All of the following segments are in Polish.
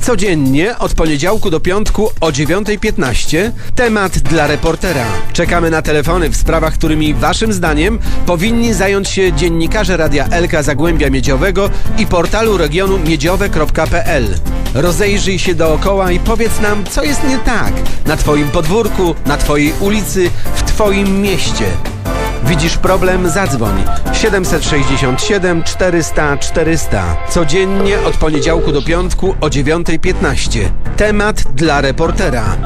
Codziennie od poniedziałku do piątku o 9.15 temat dla reportera. Czekamy na telefony w sprawach, którymi waszym zdaniem powinni zająć się dziennikarze Radia Elka Zagłębia Miedziowego i portalu regionu miedziowe.pl. Rozejrzyj się dookoła i powiedz nam, co jest nie tak na twoim podwórku, na twojej ulicy, w twoim mieście. Widzisz problem? Zadzwoń 767 400 400. Codziennie od poniedziałku do piątku o 9.15. Temat dla reportera.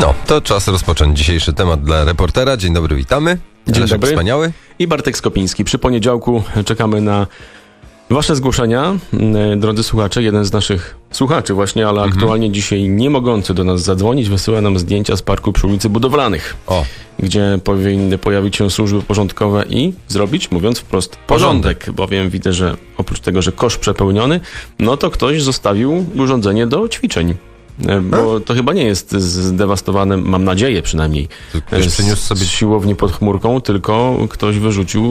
No, to czas rozpocząć dzisiejszy temat dla reportera. Dzień dobry, witamy. Dzień Leszek dobry. Wspaniały. I Bartek Skopiński. Przy poniedziałku czekamy na Wasze zgłoszenia, Mm, drodzy słuchacze. Jeden z naszych słuchaczy właśnie, ale aktualnie dzisiaj nie mogący do nas zadzwonić, wysyła nam zdjęcia z parku przy ulicy Budowlanych, O, gdzie powinny pojawić się służby porządkowe i zrobić, mówiąc wprost, porządek. Bowiem widzę, że oprócz tego, że kosz przepełniony, no to ktoś zostawił urządzenie do ćwiczeń. E, Bo to chyba nie jest zdewastowane, mam nadzieję przynajmniej, To ktoś e, z- przyniósł sobie- z siłowni pod chmurką, tylko ktoś wyrzucił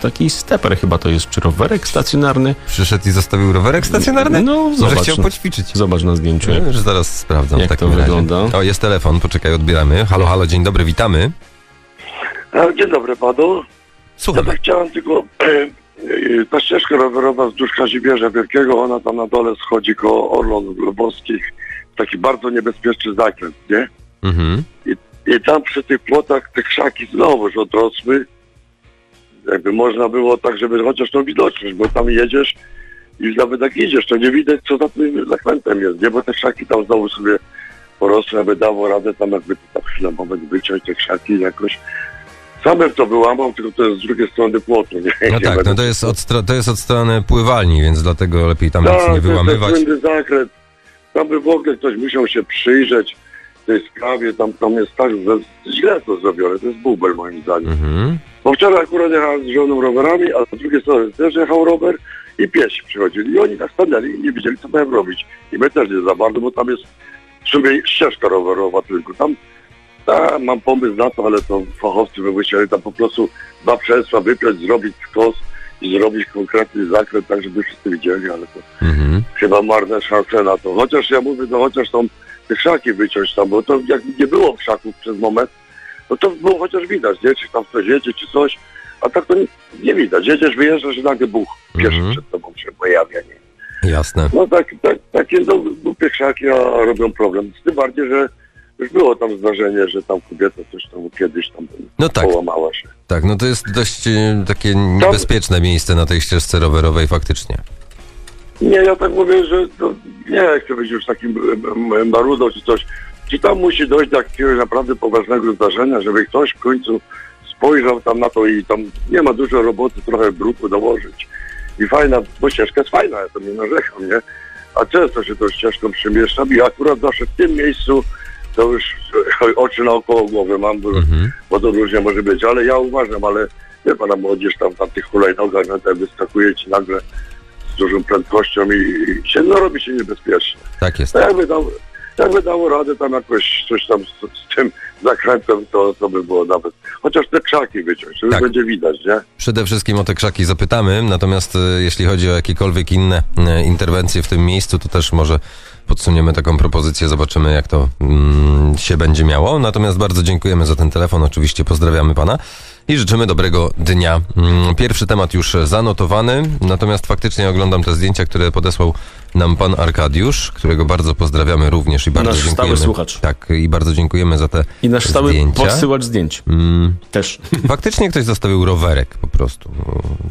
taki steper chyba to jest, czy rowerek stacjonarny. przyszedł i zostawił rowerek stacjonarny? No, Może zobacz. chciał poćwiczyć. Zobacz na zdjęciu, jak Już zaraz sprawdzam jak w takim to razie. wygląda. O, jest telefon, poczekaj, odbieramy. Halo, halo, dzień dobry, witamy. A, Dzień dobry panu. Ja Słuchamy. tak chciałem tylko... e, Ta ścieżka rowerowa wzdłuż Kazimierza Wielkiego, ona tam na dole schodzi koło Orlon Globowskich. Taki bardzo niebezpieczny zakręt, nie? Mhm. I tam przy tych płotach te krzaki znowuż odrosły. Jakby można było tak, żeby chociaż tą widoczność, bo tam jedziesz i nawet jak idziesz, to nie widać, co za tym zakrętem jest, nie? Bo te krzaki tam znowu sobie porosły, aby dało radę tam jakby to tak chwilę moment wyciąć te krzaki jakoś. Samym to wyłamał, tylko to jest z drugiej strony płotu, nie? No Nie tak, no to jest, od, to jest od strony pływalni, więc dlatego lepiej tam nic Tak, nie to jest wyłamywać. ten słynny zakręt. Tam by w ogóle ktoś musiał się przyjrzeć tej sprawie, tam, tam jest tak że źle to zrobione, to jest bubel moim zdaniem. Mhm. Bo wczoraj akurat jechałem z żoną rowerami, a z drugiej strony też jechał rower i piesi przychodzili i oni tak stanęli i nie wiedzieli co mają robić. I my też nie za bardzo, bo tam jest w sumie ścieżka rowerowa tylko. Tam ta, mam pomysł na to, ale to fachowcy wymyśleli tam po prostu dwa przesła wypiąć, zrobić skos i zrobić konkretny zakręt, tak żeby wszyscy widzieli, ale to Mhm. chyba marne szanse na to. Chociaż ja mówię, no chociaż tą te krzaki wyciąć tam, bo to jak nie było krzaków przez moment, no to było chociaż widać, nie? Czy tam ktoś jedzie, czy coś, a tak to nie, nie widać. Jedziesz, wyjeżdżasz i nagle buch, pieszy Mhm. przed tobą się pojawia, nie? Jasne. No tak, tak, takie no, głupie krzaki a robią problem. Tym bardziej, że już było tam zdarzenie, że tam kobieta coś tam kiedyś tam No tak, połamała się. tak, no to jest dość e, takie niebezpieczne miejsce na tej ścieżce rowerowej faktycznie. Nie, ja tak mówię, że to nie chcę być już takim marudą czy coś. Czy tam musi dojść do jakiegoś naprawdę poważnego zdarzenia, żeby ktoś w końcu spojrzał tam na to i tam nie ma dużo roboty, trochę bruku dołożyć. I fajna, bo ścieżka jest fajna, ja to nie narzekam, nie? A często się tą ścieżką przemieszczam i akurat zawsze w tym miejscu to już oczy naokoło głowy mam, bo, Mhm. bo to różnie może być, ale ja uważam, ale wie pana, młodzież tam na tych hulajnogach no, tak wyskakuje ci nagle z dużą prędkością i, i się, no robi się niebezpiecznie. Tak jest. To jakby dało, jakby dało radę tam jakoś coś tam z, z tym zakrętem, to, to by było nawet, chociaż te krzaki wyciąć, to już Tak. będzie widać, nie? Przede wszystkim o te krzaki zapytamy, natomiast e, jeśli chodzi o jakiekolwiek inne e, interwencje w tym miejscu, to też może podsuniemy taką propozycję, zobaczymy jak to mm, się będzie miało. Natomiast bardzo dziękujemy za ten telefon, oczywiście pozdrawiamy pana i życzymy dobrego dnia. Mm, Pierwszy temat już zanotowany, natomiast faktycznie oglądam te zdjęcia, które podesłał nam pan Arkadiusz, którego bardzo pozdrawiamy również i bardzo Nasz stały dziękujemy. słuchacz. Tak, i bardzo dziękujemy za te I nasz stały zdjęcia. podsyłacz zdjęć. Mm, Też. faktycznie ktoś zostawił rowerek po prostu.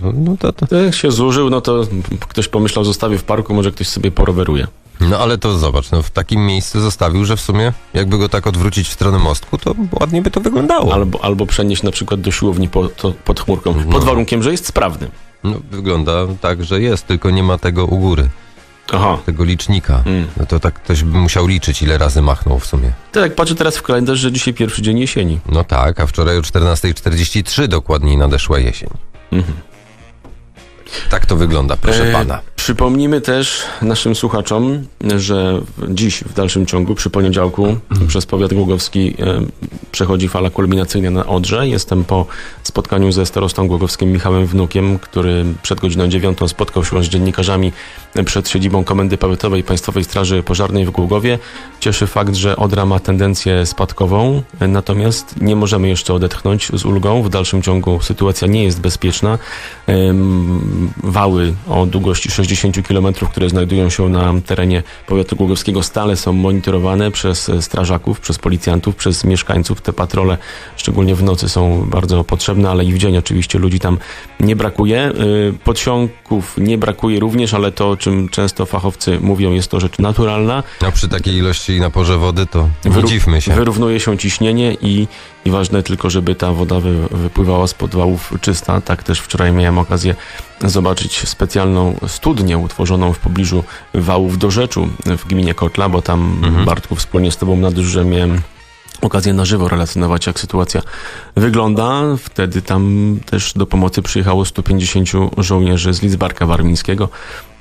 No, no to, to, Jak się zużył, no to ktoś pomyślał, zostawię w parku, może ktoś sobie poroweruje. No ale to zobacz, no w takim miejscu zostawił, że w sumie jakby go tak odwrócić w stronę mostku, to ładnie by to wyglądało. Albo, albo przenieść na przykład do siłowni po, to, pod chmurką. No. Pod warunkiem, że jest sprawny. No wygląda tak, że jest, tylko nie ma tego u góry, Aha. tego licznika. Mm. No to tak ktoś by musiał liczyć, ile razy machnął w sumie. To jak patrzę teraz w kalendarz, że dzisiaj pierwszy dzień jesieni. No tak, a wczoraj o 14.43 dokładniej nadeszła jesień. Mhm. Tak to wygląda, proszę E, pana. Przypomnijmy też naszym słuchaczom, że dziś w dalszym ciągu, przy poniedziałku, przez powiat głogowski e, przechodzi fala kulminacyjna na Odrze. Jestem po spotkaniu ze starostą głogowskim Michałem Wnukiem, który przed godziną dziewiątą spotkał się z dziennikarzami przed siedzibą Komendy Powiatowej Państwowej Straży Pożarnej w Głogowie. Cieszy fakt, że Odra ma tendencję spadkową, natomiast nie możemy jeszcze odetchnąć z ulgą. W dalszym ciągu sytuacja nie jest bezpieczna. Wały o długości 60 km, które znajdują się na terenie powiatu głogowskiego stale są monitorowane przez e, strażaków, przez policjantów, przez mieszkańców. Te patrole, szczególnie w nocy, są bardzo potrzebne, ale i w dzień oczywiście ludzi tam nie brakuje. Y, Podsiąków nie brakuje również, ale to, o czym często fachowcy mówią, jest to rzecz naturalna. No przy takiej ilości naporze wody to nie Wyru- dziwmy się. Wyrównuje się ciśnienie i, i ważne tylko, żeby ta woda wy, wypływała spod wałów czysta. Tak też wczoraj miałem okazję zobaczyć specjalną studnię utworzoną w pobliżu wałów do rzeczu w gminie Kotla, bo tam Mhm. Bartku wspólnie z tobą na dyżurze miałem okazję na żywo relacjonować, jak sytuacja wygląda. Wtedy tam też do pomocy przyjechało 150 żołnierzy z Lidzbarka Warmińskiego.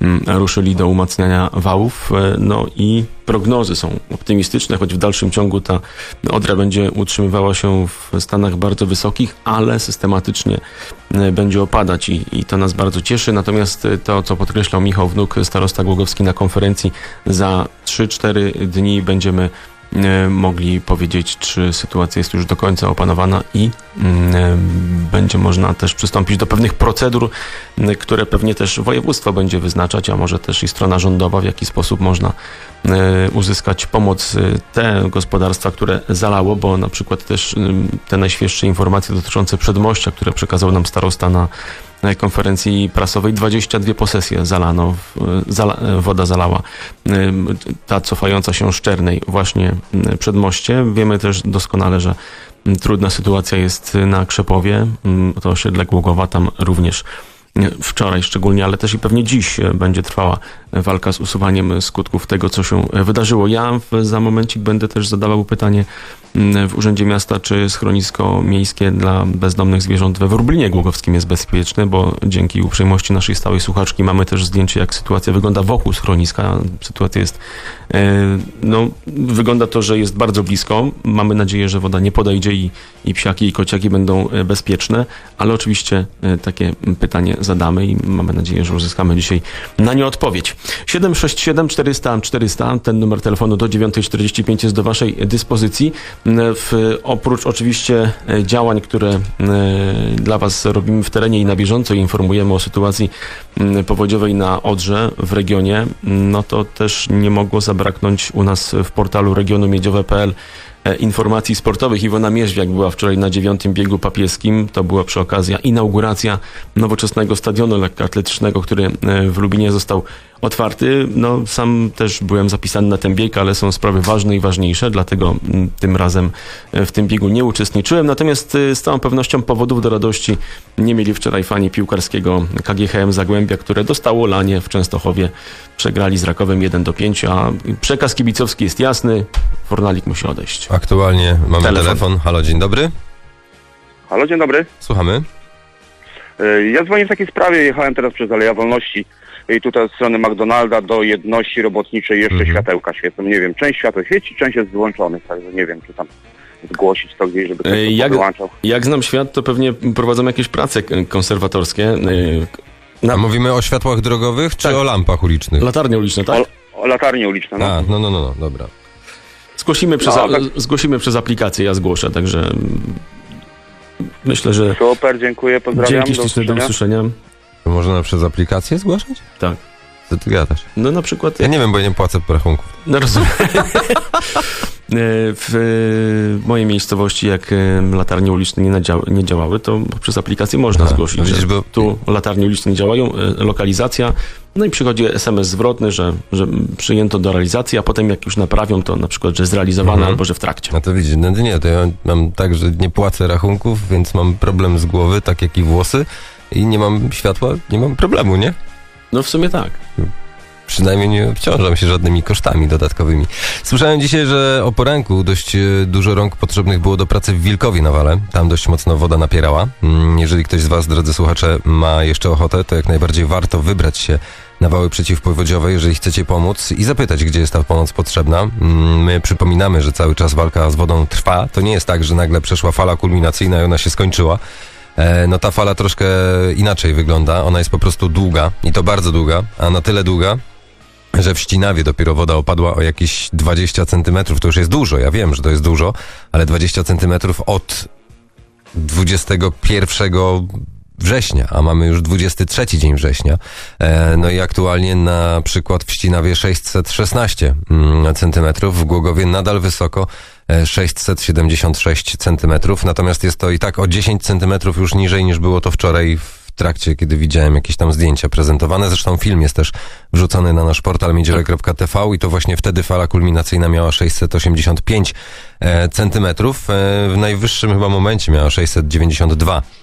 Mm, Ruszyli do umacniania wałów. e, No i prognozy są optymistyczne, choć w dalszym ciągu ta Odra będzie utrzymywała się w stanach bardzo wysokich, ale systematycznie e, będzie opadać i, i to nas bardzo cieszy. Natomiast e, to, co podkreślał Michał Wnuk, starosta Głogowski na konferencji, za 3-4 dni będziemy mogli powiedzieć, czy sytuacja jest już do końca opanowana i mm, e, będzie można też przystąpić do pewnych procedur, które pewnie też województwo będzie wyznaczać, a może też i strona rządowa, w jaki sposób można e, uzyskać pomoc e, te gospodarstwa, które zalało, bo na przykład też ym, te najświeższe informacje dotyczące przedmościa, które przekazał nam starosta na konferencji prasowej 22 posesje zalano, zala, woda zalała. Ta cofająca się Szczernej właśnie ym, przed moście. Wiemy też doskonale, że trudna sytuacja jest na Krzepowie. To osiedle Głogowa tam również wczoraj szczególnie, ale też i pewnie dziś y, będzie trwała walka z usuwaniem skutków tego, co się y, wydarzyło. Ja w- za momencik będę też zadawał pytanie w Urzędzie Miasta, czy schronisko miejskie dla bezdomnych zwierząt we Wróblinie Głogowskim jest bezpieczne, bo dzięki uprzejmości naszej stałej słuchaczki mamy też zdjęcie, jak sytuacja wygląda wokół schroniska. Sytuacja jest, e, no, wygląda to, że jest bardzo blisko. Mamy nadzieję, że woda nie podejdzie i, i psiaki i kociaki będą e, bezpieczne, ale oczywiście e, takie pytanie zadamy i mamy nadzieję, że uzyskamy dzisiaj na nie odpowiedź. 767 400 400, ten numer telefonu do 9.45 jest do Waszej dyspozycji. W, oprócz oczywiście e, działań, które e, dla Was robimy w terenie i na bieżąco informujemy o sytuacji powodziowej na Odrze w regionie, no to też nie mogło zabraknąć u nas w portalu regionu miedziowe.pl e, informacji sportowych. Iwona Mierzwiak była wczoraj na dziewiątym biegu papieskim. To była przy okazji inauguracja nowoczesnego stadionu lekkoatletycznego, który e, w Lubinie został otwarty. No, sam też byłem zapisany na ten bieg, ale są sprawy ważne i ważniejsze, dlatego mm, tym razem e, w tym biegu nie uczestniczyłem. Natomiast e, z całą pewnością powodów do radości nie mieli wczoraj fani piłkarskiego KGHM Zagłębia, które dostało lanie w Częstochowie. Przegrali z Rakowem 1 do 5, a przekaz kibicowski jest jasny. Fornalik musi odejść. Aktualnie mamy Telefon. telefon. Halo, dzień dobry. Halo, dzień dobry. Słuchamy. E, Ja dzwonię w takiej sprawie. Jechałem teraz przez Aleja Wolności i tutaj od strony McDonalda do jedności robotniczej jeszcze Mhm. światełka świecą. Nie wiem, część światła świeci, część jest wyłączonych, także nie wiem, czy tam zgłosić to gdzieś, żeby ktoś E, to jak- wyłączał. Jak znam świat, to pewnie prowadzą jakieś prace konserwatorskie. e, Na A mówimy o światłach drogowych czy Tak. o lampach ulicznych? latarnie uliczne, tak? O, o latarnie uliczne, no. A, no, no, no, no, dobra. Zgłosimy przez, No, tak. zgłosimy przez aplikację, ja zgłoszę, także myślę, że Super, dziękuję, pozdrawiam. dzięki do śliczne do usłyszenia. Można przez aplikację zgłaszać? Tak. Co ty gadasz? No na przykład, Ja nie wiem, bo ja nie płacę rachunków. no rozumiem. E, W e, mojej miejscowości, jak e, latarnie uliczne nie, nadział- nie działały, to przez aplikację można Aha, zgłosić, no widzisz, bo- tu latarnie uliczne nie działają, lokalizacja, no i przychodzi SMS zwrotny, że, że przyjęto do realizacji, a potem jak już naprawią, to na przykład, że zrealizowane Mhm. albo że w trakcie. No to widzisz, no to nie, to ja mam tak, że nie płacę rachunków, więc mam problem z głowy, tak jak i włosy i nie mam światła, nie mam problemu, nie? No w sumie tak. Przynajmniej nie obciążam się żadnymi kosztami dodatkowymi. Słyszałem dzisiaj, że o poranku dość e, dużo rąk potrzebnych było do pracy w Wilkowi na Wale. Tam dość mocno woda napierała. Mm, Jeżeli ktoś z Was, drodzy słuchacze, ma jeszcze ochotę, to jak najbardziej warto wybrać się na wały przeciwpowodziowe, jeżeli chcecie pomóc i zapytać, gdzie jest ta pomoc potrzebna. Mm, My przypominamy, że cały czas walka z wodą trwa. To nie jest tak, że nagle przeszła fala kulminacyjna i ona się skończyła. E, No ta fala troszkę inaczej wygląda. Ona jest po prostu długa i to bardzo długa, a na tyle długa, że w Ścinawie dopiero woda opadła o jakieś 20 centymetrów. To już jest dużo, ja wiem, że to jest dużo, ale 20 centymetrów od 21 września, a mamy już 23 dzień września. E, no i aktualnie na przykład w Ścinawie 616 mm, centymetrów, w Głogowie nadal wysoko e, 676 centymetrów, natomiast jest to i tak o 10 centymetrów już niżej niż było to wczoraj w trakcie, kiedy widziałem jakieś tam zdjęcia prezentowane. Zresztą film jest też wrzucony na nasz portal miedziowe.tv i to właśnie wtedy fala kulminacyjna miała 685 e, centymetrów. E, w najwyższym chyba momencie miała 692 mm,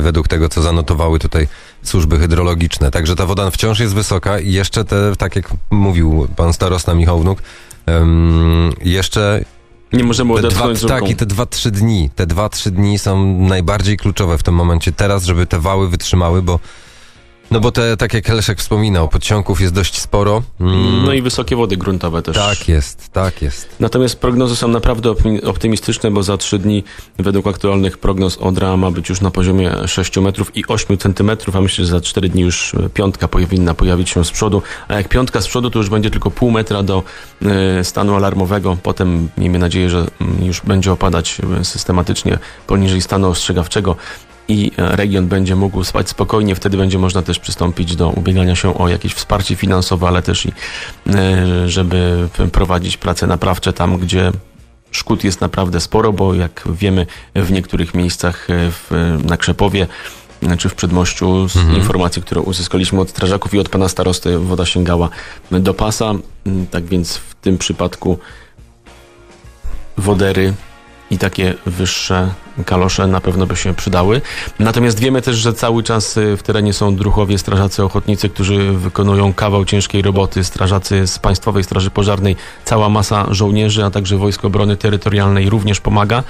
według tego, co zanotowały tutaj służby hydrologiczne. Także ta woda wciąż jest wysoka i jeszcze te, tak jak mówił pan starosta Michał Wnuk, jeszcze Nie możemy te dwa, tak, i te dwa, trzy dni, te dwa, trzy dni są najbardziej kluczowe w tym momencie teraz, żeby te wały wytrzymały, bo no bo te, tak jak Leszek wspominał, podciągów jest dość sporo. Mm, No i wysokie wody gruntowe też. tak jest, tak jest. Natomiast prognozy są naprawdę optymistyczne, bo za trzy dni według aktualnych prognoz Odra ma być już na poziomie 6 metrów i 8 centymetrów, a myślę, że za cztery dni już e, piątka powinna pojawić się z przodu, a jak piątka z przodu, to już będzie tylko pół metra do e, stanu alarmowego. Potem miejmy nadzieję, że mm, już będzie opadać e, systematycznie poniżej stanu ostrzegawczego i e, region będzie mógł spać spokojnie, wtedy będzie można też przystąpić do ubiegania się o jakieś wsparcie finansowe, ale też i e, żeby prowadzić prace naprawcze tam, gdzie szkód jest naprawdę sporo, bo jak wiemy w niektórych miejscach e, w, na Krzepowie czy w Przedmościu z informacji, które uzyskaliśmy od strażaków i od pana starosty woda sięgała do pasa, Mm, tak więc w tym przypadku wodery i takie wyższe kalosze na pewno by się przydały. Natomiast wiemy też, że cały czas y, w terenie są druchowie, strażacy ochotnicy, którzy wykonują kawał ciężkiej roboty, strażacy z Państwowej Straży Pożarnej, cała masa żołnierzy, a także Wojsko Obrony Terytorialnej również pomaga.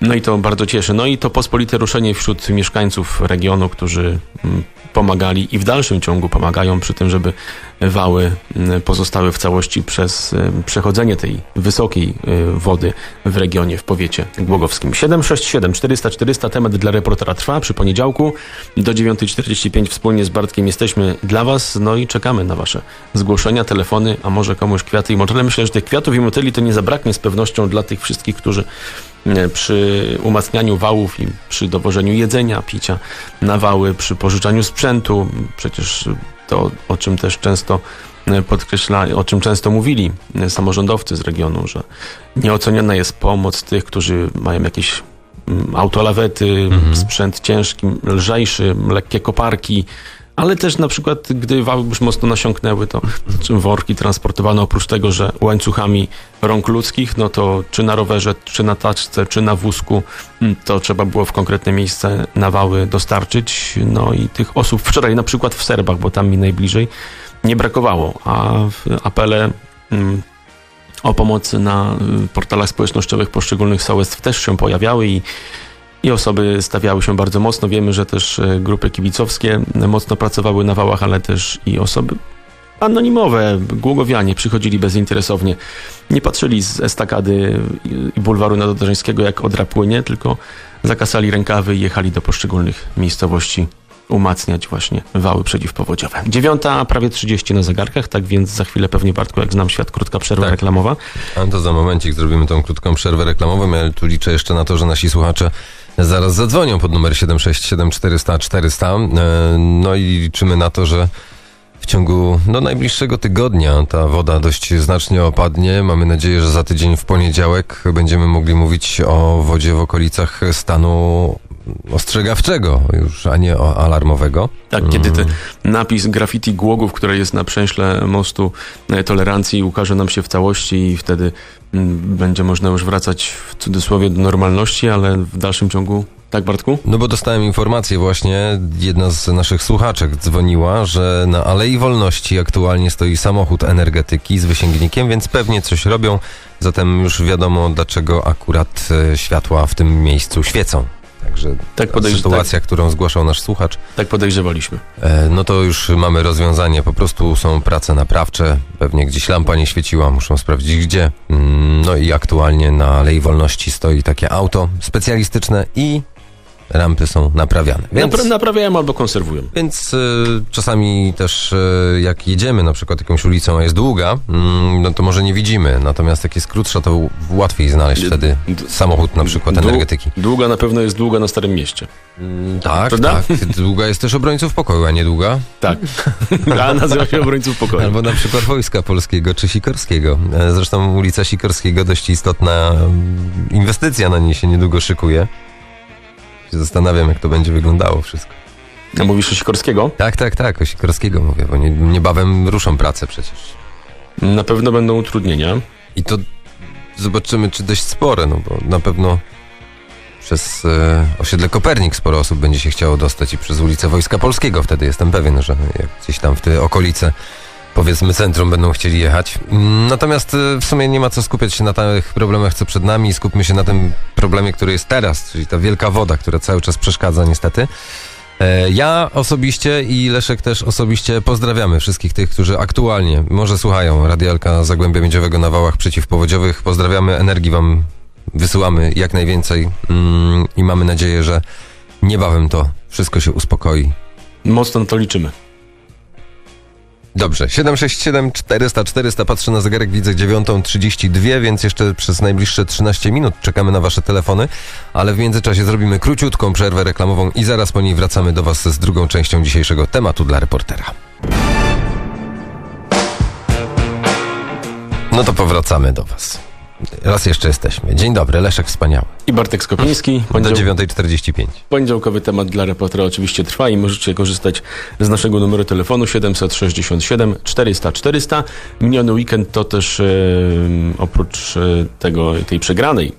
No i to bardzo cieszy. No i to pospolite ruszenie wśród mieszkańców regionu, którzy mm, pomagali i w dalszym ciągu pomagają przy tym, żeby wały mm, pozostały w całości przez y, przechodzenie tej wysokiej y, wody w regionie, w powiecie głogowskim. 767 400 400 temat dla reportera trwa przy poniedziałku do 9.45 wspólnie z Bartkiem jesteśmy dla Was, no i czekamy na Wasze zgłoszenia, telefony, a może komuś kwiaty i motyle. Myślę, że tych kwiatów i motyli to nie zabraknie z pewnością dla tych wszystkich, którzy przy umacnianiu wałów i przy dowożeniu jedzenia, picia na wały, przy pożyczaniu sprzętu, przecież to, o czym też często e, podkreśla, o czym często mówili e, samorządowcy z regionu, że nieoceniona jest pomoc tych, którzy mają jakieś mm, autolawety, sprzęt ciężki, lżejszy, lekkie koparki, ale też na przykład, gdy wały już mocno nasiąknęły, to czy worki transportowano oprócz tego, że łańcuchami rąk ludzkich, no to czy na rowerze, czy na taczce, czy na wózku, mm, to trzeba było w konkretne miejsce na wały dostarczyć. No i tych osób wczoraj na przykład w Serbach, bo tam mi najbliżej, nie brakowało, a apele mm, o pomoc na portalach społecznościowych poszczególnych sołectw też się pojawiały i i osoby stawiały się bardzo mocno. Wiemy, że też e, grupy kibicowskie mocno pracowały na wałach, ale też i osoby anonimowe, głogowianie przychodzili bezinteresownie. Nie patrzyli z estakady i bulwaru Nadodrzeńskiego jak Odra płynie, tylko zakasali rękawy i jechali do poszczególnych miejscowości umacniać właśnie wały przeciwpowodziowe. Dziewiąta, prawie 30 na zegarkach, tak więc za chwilę pewnie Bartku, jak znam świat, krótka przerwa Tak. reklamowa. A to za momencik zrobimy tą krótką przerwę reklamową. Ja tu liczę jeszcze na to, że nasi słuchacze zaraz zadzwonią pod numer 767 400 400. E, No i liczymy na to, że w ciągu no, najbliższego tygodnia ta woda dość znacznie opadnie. Mamy nadzieję, że za tydzień w poniedziałek będziemy mogli mówić o wodzie w okolicach stanu ostrzegawczego już, a nie alarmowego. Tak, kiedy ten napis graffiti Głogów, które jest na przęśle mostu e, tolerancji ukaże nam się w całości i wtedy mm, będzie można już wracać w cudzysłowie do normalności, ale w dalszym ciągu, tak Bartku? No bo dostałem informację właśnie, jedna z naszych słuchaczek dzwoniła, że na Alei Wolności aktualnie stoi samochód energetyki z wysięgnikiem, więc pewnie coś robią, zatem już wiadomo dlaczego akurat e, światła w tym miejscu świecą. Także Tak, sytuacja, którą zgłaszał nasz słuchacz, Tak podejrzewaliśmy. e, no to już mamy rozwiązanie. Po prostu są prace naprawcze, pewnie gdzieś lampa nie świeciła, muszą sprawdzić gdzie. Mm, No i aktualnie na Alei Wolności stoi takie auto specjalistyczne i rampy są naprawiane. Więc... Napra- naprawiają albo konserwują. Więc y, czasami też y, jak jedziemy na przykład jakąś ulicą, a jest długa, mm, no to może nie widzimy. Natomiast jak jest krótsza, to łatwiej znaleźć wtedy samochód na przykład energetyki. Długa na pewno jest długa na Starym Mieście. Mm, tak, Prawda? tak. Długa jest też obrońców pokoju, a nie długa. Tak. A nazywa się Obrońców Pokoju. Albo na przykład Wojska Polskiego czy Sikorskiego. E, Zresztą ulica Sikorskiego dość istotna mm, inwestycja na niej się niedługo szykuje. Się Zastanawiam, jak to będzie wyglądało wszystko. A mówisz o Sikorskiego? Tak, tak, tak, o Sikorskiego mówię, bo nie, niebawem ruszą prace przecież. Na pewno będą utrudnienia. I to zobaczymy, czy dość spore, no bo na pewno przez e, osiedle Kopernik sporo osób będzie się chciało dostać i przez ulicę Wojska Polskiego. Wtedy jestem pewien, że jak gdzieś tam w te okolice, powiedzmy centrum, będą chcieli jechać. Mm, Natomiast e, w sumie nie ma co skupiać się na tych problemach, co przed nami. Skupmy się na tym problemie, który jest teraz, czyli ta wielka woda, która cały czas przeszkadza niestety. E, Ja osobiście i Leszek też osobiście pozdrawiamy wszystkich tych, którzy aktualnie może słuchają Radialka Zagłębia Miedziowego na wałach przeciwpowodziowych. Pozdrawiamy, energii wam wysyłamy jak najwięcej mm, i mamy nadzieję, że niebawem to wszystko się uspokoi. Mocno na to liczymy. Dobrze, 767 400 400, patrzę na zegarek, widzę 9.32, więc jeszcze przez najbliższe 13 minut czekamy na wasze telefony, ale w międzyczasie zrobimy króciutką przerwę reklamową i zaraz po niej wracamy do was z drugą częścią dzisiejszego tematu dla reportera. No to powracamy do was. Raz jeszcze jesteśmy. Dzień dobry, Leszek Wspaniały. I Bartek Skopiński. Do Poniedział... 9.45. Poniedziałkowy temat dla reportera oczywiście trwa i możecie korzystać z naszego numeru telefonu 767 400 400. Miniony weekend to też e, oprócz e, tego, tej przegranej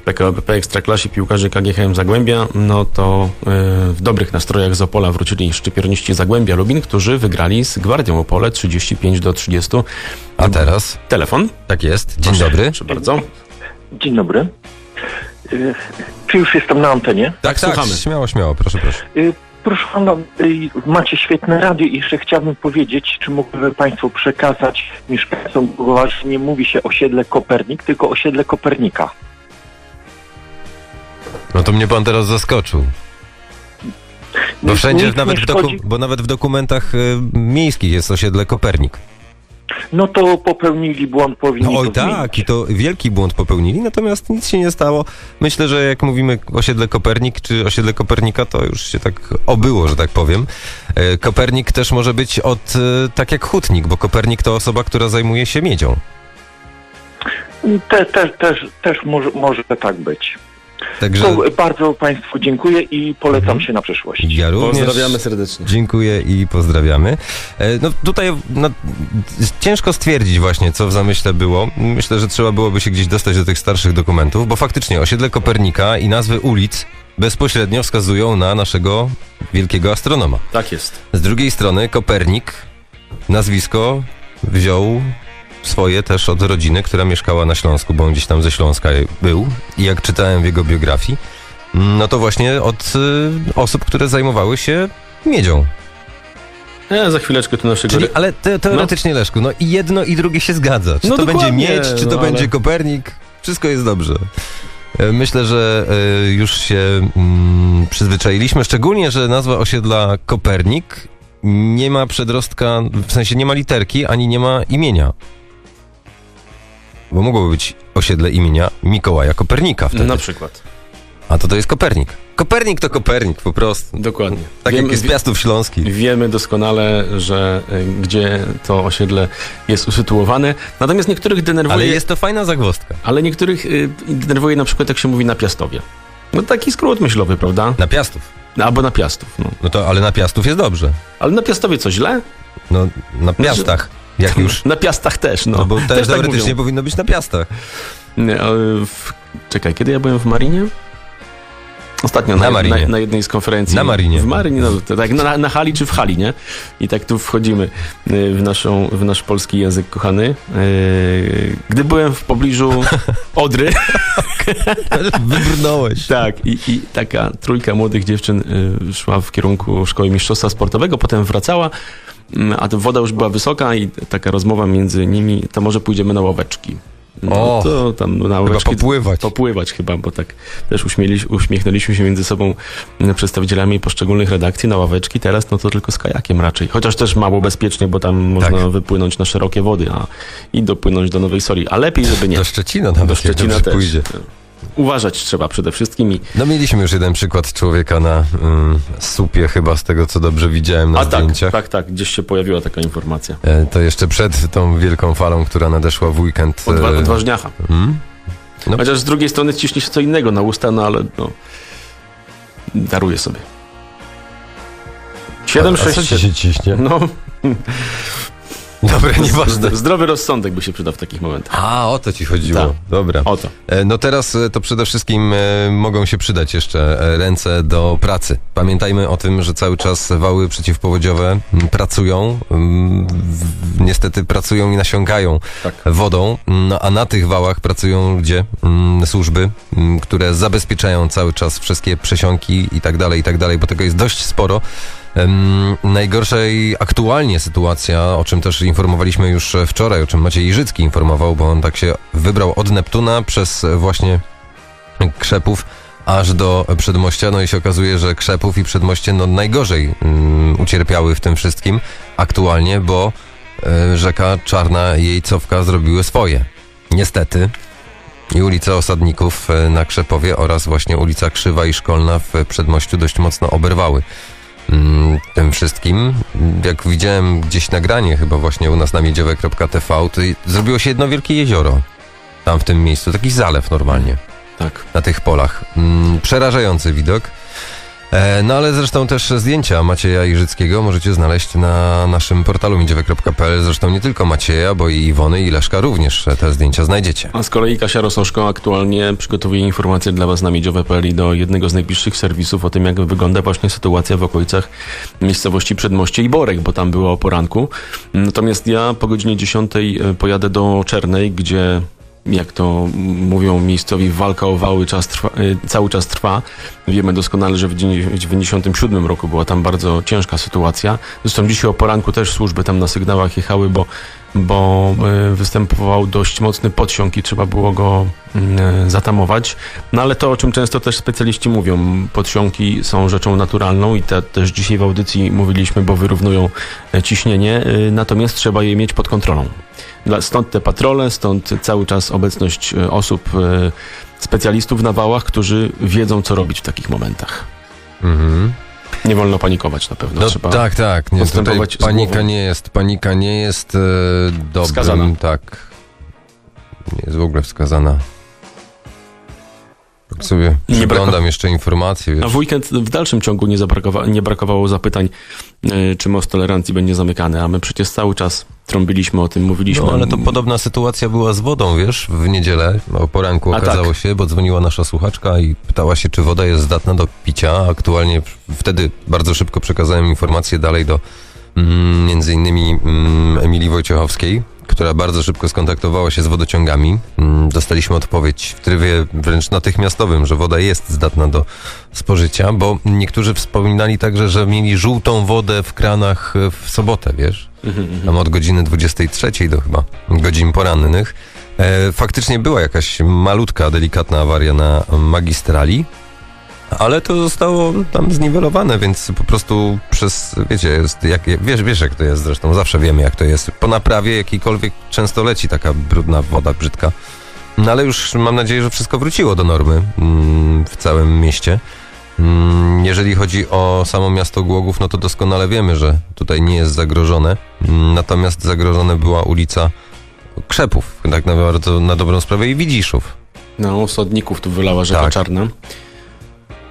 PKO BP Ekstraklasie piłkarzy KGHM Zagłębia, no to e, w dobrych nastrojach z Opola wrócili szczypiorniści Zagłębia Lubin, którzy wygrali z Gwardią Opole 35 do 30. A teraz? Telefon. Tak jest. Dzień Proszę, dobry. Proszę bardzo. Dzień dobry. Y, Czy już jestem na antenie? Tak, słuchamy. Śmiało, śmiało, proszę, proszę. Y, Proszę pana, macie świetne radio i jeszcze chciałbym powiedzieć, czy mógłby Państwo przekazać mieszkańcom że nie mówi się osiedle Kopernik, tylko osiedle Kopernika. No to mnie pan teraz zaskoczył. Bo wszędzie, nawet w doku- bo nawet w dokumentach y, miejskich jest osiedle Kopernik. No to popełnili błąd, powinni No oj to tak, zmienić. i to wielki błąd popełnili, natomiast nic się nie stało. Myślę, że jak mówimy osiedle Kopernik czy osiedle Kopernika, to już się tak obyło, że tak powiem. E, Kopernik też może być od, e, tak jak hutnik, bo Kopernik to osoba, która zajmuje się miedzią. Te, te, też, też może, może tak być. Także To bardzo Państwu dziękuję i polecam Mhm. się na przyszłość. ja również... Pozdrawiamy serdecznie. Dziękuję i pozdrawiamy. E, No tutaj no, ciężko stwierdzić właśnie, co w zamyśle było. Myślę, że trzeba byłoby się gdzieś dostać do tych starszych dokumentów, bo faktycznie osiedle Kopernika i nazwy ulic bezpośrednio wskazują na naszego wielkiego astronoma. Tak jest. Z drugiej strony Kopernik nazwisko wziął swoje też od rodziny, która mieszkała na Śląsku, bo on gdzieś tam ze Śląska był i jak czytałem w jego biografii, no to właśnie od y, osób, które zajmowały się miedzią. Ja za chwileczkę tu naszego... Czyli, ale te, teoretycznie, Leszku, no i jedno i drugie się zgadza. Czy No to będzie miedź, czy to no będzie ale- Kopernik, wszystko jest dobrze. E, Myślę, że e, już się mm, przyzwyczailiśmy, szczególnie, że nazwa osiedla Kopernik nie ma przedrostka, w sensie nie ma literki, ani nie ma imienia. Bo mogłoby być osiedle imienia Mikołaja Kopernika wtedy. Na przykład. A to to jest Kopernik. Kopernik to Kopernik, po prostu. Dokładnie. Tak Wiemy- jak jest Piastów Śląskich. Wiemy doskonale, że y, gdzie to osiedle jest usytuowane. Natomiast niektórych denerwuje, Ale ale, jest to fajna zagwozdka. niektórych y, denerwuje na przykład jak się mówi na Piastowie. No taki skrót myślowy, prawda? Na Piastów. Albo na Piastów. No. No to, ale na Piastów jest dobrze. Ale na Piastowie co źle? No, na Piastach, jak już. Na Piastach też, no. No bo też też tak teoretycznie mówią. powinno być na Piastach. Nie, w... Czekaj, kiedy ja byłem w Marinie? Ostatnio Na na, na, na jednej z konferencji. Na Marinie. W Marinie, no, tak na, na hali czy w hali, nie? I tak tu wchodzimy y, w, naszą, w nasz polski język kochany. Y, Gdy byłem w pobliżu Odry, Wybrnąłeś. tak, i, i taka trójka młodych dziewczyn y, szła w kierunku szkoły mistrzostwa sportowego, potem wracała, a to woda już była wysoka i taka rozmowa między nimi, to może pójdziemy na ławeczki. No O, to tam na ławeczki popływać. popływać chyba, bo tak też uśmieli, uśmiechnęliśmy się między sobą przedstawicielami poszczególnych redakcji na ławeczki. Teraz no to tylko z kajakiem raczej. Chociaż też mało bezpiecznie, bo tam można Tak. wypłynąć na szerokie wody a, i dopłynąć do Nowej Soli. A lepiej, żeby nie. Do Szczecina nawet, Do Szczecina też. pójdzie. Uważać trzeba przede wszystkim i No mieliśmy już jeden przykład człowieka na mm, supie chyba z tego, co dobrze widziałem na A tak, zdjęciach. tak, tak, gdzieś się pojawiła taka informacja. E, To jeszcze przed tą wielką falą, która nadeszła w weekend. Od, wa- e, od ważniacha. mm? No. Chociaż z drugiej strony ciśnie się co innego na usta, no ale no, daruję sobie. A 7, co 6, ci się ciśnie? No, Dobra, nieważne. zdrowy rozsądek by się przydał w takich momentach. A, o to ci chodziło. Tak. Dobra. O to. E, No teraz e, to przede wszystkim e, mogą się przydać jeszcze ręce do pracy. Pamiętajmy o tym, że cały czas wały przeciwpowodziowe pracują, niestety pracują i nasiąkają Tak. wodą, no a na tych wałach pracują ludzie, służby, które zabezpieczają cały czas wszystkie przesiąki i tak dalej, i tak dalej, bo tego jest dość sporo. I aktualnie sytuacja, o czym też informowaliśmy już wczoraj, o czym Maciej Iżycki informował, bo on tak się wybrał od Neptuna przez właśnie Krzepów aż do Przedmościa, no i się okazuje, że Krzepów i Przedmoście no najgorzej mm, ucierpiały w tym wszystkim aktualnie, bo e, rzeka Czarna i jej cofka zrobiły swoje. Niestety. I ulica Osadników e, na Krzepowie oraz właśnie ulica Krzywa i Szkolna w Przedmościu dość mocno oberwały tym wszystkim. Jak widziałem gdzieś nagranie, chyba właśnie u nas na miedziowe.tv, to zrobiło się jedno wielkie jezioro tam w tym miejscu, taki zalew normalnie Tak. na tych polach. Mm, przerażający widok. E, no ale zresztą też zdjęcia Macieja Iżyckiego możecie znaleźć na naszym portalu miedziowe.pl. Zresztą nie tylko Macieja, bo i Iwony i Leszka również te zdjęcia znajdziecie. A z kolei Kasia Rososzko aktualnie przygotowuje informacje dla Was na miedziowe.pl i do jednego z najbliższych serwisów o tym, jak wygląda właśnie sytuacja w okolicach miejscowości Przedmoście i Borek, bo tam było o poranku. Natomiast ja po godzinie 10 pojadę do Czernej, gdzie jak to mówią miejscowi, walka o wały czas trwa, y, cały czas trwa. Wiemy doskonale, że w 1997 roku była tam bardzo ciężka sytuacja. Zresztą dzisiaj o poranku też służby tam na sygnałach jechały, bo bo y, występował dość mocny podsiąg i trzeba było go y, zatamować. No ale to, o czym często też specjaliści mówią, podsiąki są rzeczą naturalną i te, też dzisiaj w audycji mówiliśmy, bo wyrównują e, ciśnienie, natomiast trzeba je mieć pod kontrolą. Stąd te patrole, stąd cały czas obecność y, osób, y, specjalistów na wałach, którzy wiedzą, co robić w takich momentach. Mhm. Nie wolno panikować na pewno. No, trzeba tak, tak. Nie, panika nie jest, panika nie jest e, dobrym, Wskazana. tak. Nie jest w ogóle wskazana. Tak sobie Nie przyglądam jeszcze informacje. A Wiesz. w weekend w dalszym ciągu nie, zabrakowa- nie brakowało zapytań, y, czy most tolerancji będzie zamykany, a my przecież cały czas trąbiliśmy o tym, mówiliśmy. No, ale to podobna sytuacja była z wodą, wiesz, w niedzielę o poranku A okazało tak. się, bo dzwoniła nasza słuchaczka i pytała się, czy woda jest zdatna do picia. Aktualnie wtedy bardzo szybko przekazałem informację dalej do mm, między innymi mm, Emilii Wojciechowskiej, która bardzo szybko skontaktowała się z wodociągami. Mm, Dostaliśmy odpowiedź w trybie wręcz natychmiastowym, że woda jest zdatna do spożycia, bo niektórzy wspominali także, że mieli żółtą wodę w kranach e, w sobotę, wiesz? Mhm, mhm. tam od godziny 23 do chyba godzin porannych. E, faktycznie była jakaś malutka, delikatna awaria na magistrali, ale to zostało tam zniwelowane, więc po prostu przez, wiecie, jest, jak, wiesz, wiesz jak to jest zresztą, zawsze wiemy jak to jest. Po naprawie jakiejkolwiek często leci taka brudna woda, brzydka. No ale już mam nadzieję, że wszystko wróciło do normy mm, w całym mieście. Mm, Jeżeli chodzi o samo miasto Głogów, no to doskonale wiemy, że tutaj nie jest zagrożone. Mm, Natomiast zagrożona była ulica Krzepów, tak na, bardzo, na dobrą sprawę i Widziszów. No, sodników tu wylała rzeka Tak. Czarna.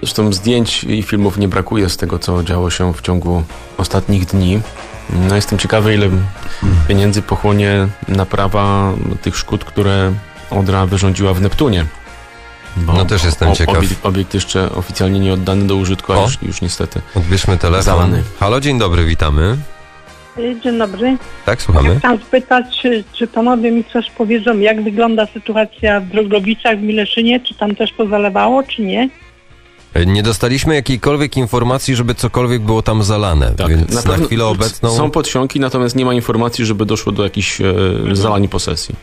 Zresztą zdjęć i filmów nie brakuje z tego, co działo się w ciągu ostatnich dni. No, jestem ciekawy, ile pieniędzy pochłonie naprawa tych szkód, które Odra wyrządziła w Neptunie. Bo No też jestem o- ciekaw. Obiekt, obiekt jeszcze oficjalnie nie oddany do użytku, a już, już niestety. Odbierzmy telefon. Zalany. Halo, dzień dobry, witamy. Dzień dobry. Tak, słuchamy. Chciałam spytać, czy, czy panowie mi coś powiedzą, jak wygląda sytuacja w Drogowicach, w Mileszynie? Czy tam też pozalewało, czy nie? Nie dostaliśmy jakiejkolwiek informacji, żeby cokolwiek było tam zalane, więc na, pewno chwilę obecną... Są podsiąki, natomiast nie ma informacji, żeby doszło do jakichś e, zalań posesji.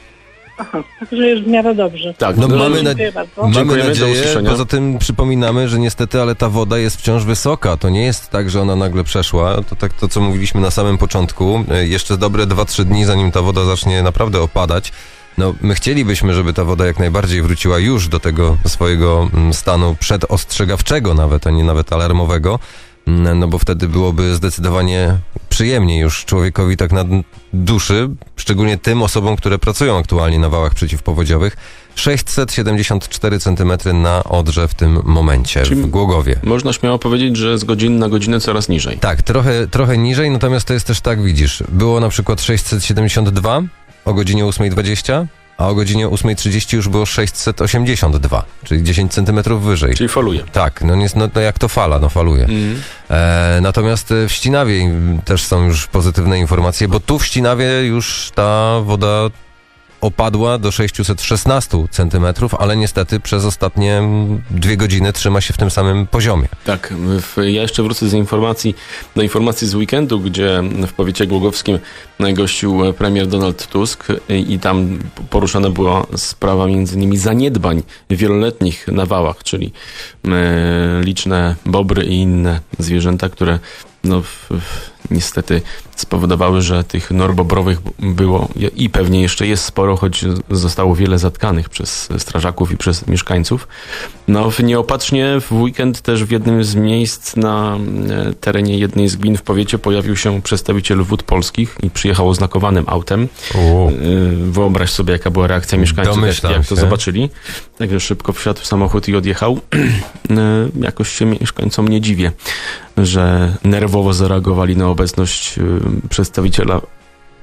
Aha, także jest w miarę dobrze. Tak, No no, mamy na- Dziękuję bardzo. Mamy nadzieję, poza tym przypominamy, że niestety, ale ta woda jest wciąż wysoka. To nie jest tak, że ona nagle przeszła. To tak to, co mówiliśmy na samym początku. E, Jeszcze dobre 2-3 dni, zanim ta woda zacznie naprawdę opadać. No, my chcielibyśmy, żeby ta woda jak najbardziej wróciła już do tego swojego mm, stanu przedostrzegawczego nawet, a nie nawet alarmowego. Mm, No bo wtedy byłoby zdecydowanie przyjemniej już człowiekowi tak na duszy, szczególnie tym osobom, które pracują aktualnie na wałach przeciwpowodziowych. 674 cm na Odrze w tym momencie, Czyli- w Głogowie. Można śmiało powiedzieć, że z godziny na godzinę coraz niżej. Tak, trochę, trochę niżej, natomiast to jest też tak, widzisz, było na przykład 672 o godzinie 8.20, a o godzinie 8.30 już było 682, czyli 10 cm wyżej. Czyli foluje. Tak, no, nie, no, no jak to fala, no faluje. Mhm. E, natomiast e, w Ścinawie też są już pozytywne informacje, bo tu w Ścinawie już ta woda opadła do 616 centymetrów, ale niestety przez ostatnie dwie godziny trzyma się w tym samym poziomie. Tak, ja jeszcze wrócę z informacji, do informacji z weekendu, gdzie w powiecie głogowskim gościł premier Donald Tusk i, i tam poruszana była sprawa między innymi zaniedbań wieloletnich na wałach, czyli e, liczne bobry i inne zwierzęta, które no, w, w, niestety spowodowały, że tych nor bobrowych było i pewnie jeszcze jest sporo, choć zostało wiele zatkanych przez strażaków i przez mieszkańców. No, nieopatrznie w weekend też w jednym z miejsc na e, terenie jednej z gmin w powiecie pojawił się przedstawiciel wód polskich i przyjechał oznakowanym autem. E, Wyobraź sobie, jaka była reakcja mieszkańców, jak, Domyślam jak to zobaczyli. Także szybko wsiadł w samochód i odjechał. E, Jakoś się mieszkańcom nie dziwię, że nerwowo zareagowali na obecność e, przedstawiciela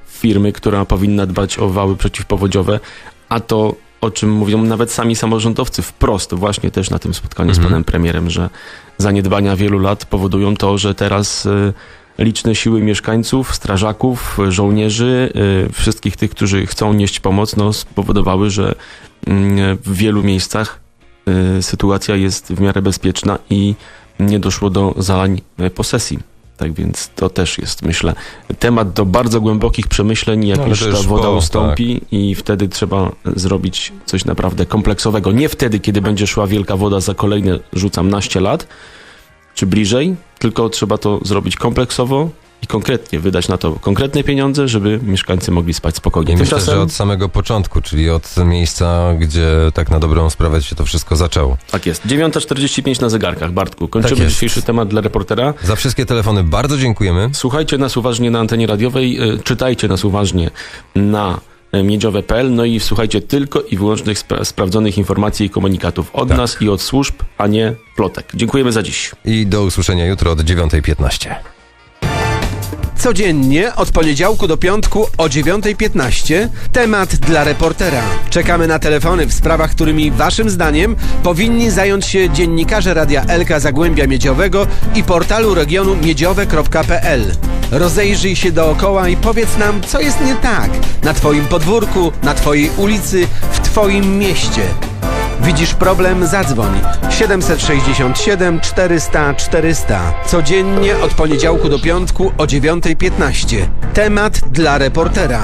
firmy, która powinna dbać o wały przeciwpowodziowe, a to o czym mówią nawet sami samorządowcy wprost, właśnie też na tym spotkaniu Mhm. z panem premierem, że zaniedbania wielu lat powodują to, że teraz y, liczne siły mieszkańców, strażaków, żołnierzy, y, wszystkich tych, którzy chcą nieść pomoc, no, spowodowały, że mm, w wielu miejscach y, sytuacja jest w miarę bezpieczna i nie doszło do zalań y, posesji. Tak więc to też jest, myślę, temat do bardzo głębokich przemyśleń, jak No, już ta woda po, ustąpi i wtedy trzeba zrobić coś naprawdę kompleksowego. Nie wtedy, kiedy będzie szła wielka woda za kolejne, rzucam, naście lat, czy bliżej, tylko trzeba to zrobić kompleksowo i konkretnie, wydać na to konkretne pieniądze, żeby mieszkańcy mogli spać spokojnie. I myślę, Tymczasem, że od samego początku, czyli od miejsca, gdzie tak na dobrą sprawę się to wszystko zaczęło. tak jest, 9.45 na zegarkach, Bartku. Kończymy Tak dzisiejszy temat dla reportera. Za wszystkie telefony bardzo dziękujemy. Słuchajcie nas uważnie na antenie radiowej, y, czytajcie nas uważnie na y, miedziowe.pl, no i słuchajcie tylko i wyłącznie spra- sprawdzonych informacji i komunikatów od Tak. nas i od służb, a nie plotek. Dziękujemy za dziś. I do usłyszenia jutro od 9.15. Codziennie od poniedziałku do piątku o 9.15 temat dla reportera. Czekamy na telefony w sprawach, którymi waszym zdaniem powinni zająć się dziennikarze Radia Elka Zagłębia Miedziowego i portalu regionu miedziowe.pl. Rozejrzyj się dookoła i powiedz nam, co jest nie tak na twoim podwórku, na twojej ulicy, w twoim mieście. Widzisz problem? Zadzwoń 767 400 400. Codziennie od poniedziałku do piątku o 9.15. Temat dla reportera.